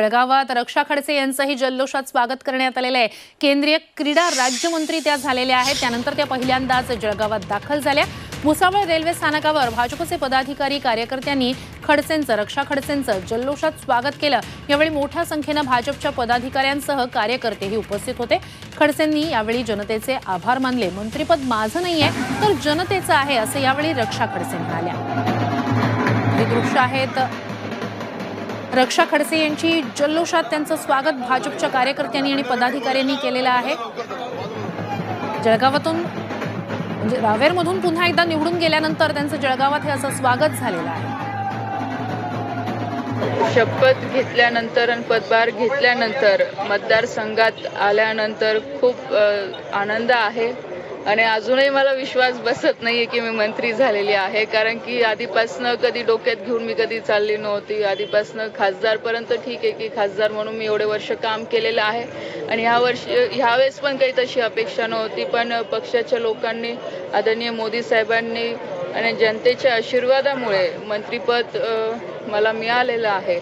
जळगावात रक्षा खडसे यांचंही जल्लोषात स्वागत करण्यात आलेलं आहे. केंद्रीय क्रीडा राज्यमंत्री त्या झालेल्या आहेत. त्यानंतर त्या पहिल्यांदाच जळगावात दाखल झाल्या. भुसावळ रेल्वे स्थानकावर भाजपचे पदाधिकारी कार्यकर्त्यांनी खडसेंचं रक्षा खडसेंचं जल्लोषात स्वागत केलं. यावेळी मोठ्या संख्येनं भाजपच्या पदाधिकाऱ्यांसह कार्यकर्तेही उपस्थित होते. खडसेंनी यावेळी जनतेचे आभार मानले. मंत्रिपद माझं नाहीये तर जनतेचं आहे असं यावेळी रक्षा खडसे म्हणाल्या. दृश्य आहेत रक्षा खडसे यांची जल्लोषात त्यांचं स्वागत भाजपच्या कार्यकर्त्यांनी आणि पदाधिकाऱ्यांनी केलेलं आहे. जळगावातून म्हणजे रावेरमधून पुन्हा एकदा निवडून गेल्यानंतर त्यांचं जळगावात हे असं स्वागत झालेलं आहे. शपथ घेतल्यानंतर आणि पदभार घेतल्यानंतर मतदारसंघात आल्यानंतर खूप आनंद आहे. आणि अजूनही मला विश्वास बसत नाहीये की मी मंत्री झालेली आहे. कारण की आधीपासनं कधी डोक्यात घेऊन मी कधी चालली नव्हती. आधीपासनं खासदारपर्यंत ठीक आहे की खासदार म्हणून मी एवढे वर्ष काम केलेलं आहे. आणि ह्या वर्षी ह्यावेळेस पण काही तशी अपेक्षा नव्हती. पण पक्षाच्या लोकांनी आदरणीय मोदी साहेबांनी आणि जनतेच्या आशीर्वादामुळे मंत्रीपद मला मिळालेलं आहे.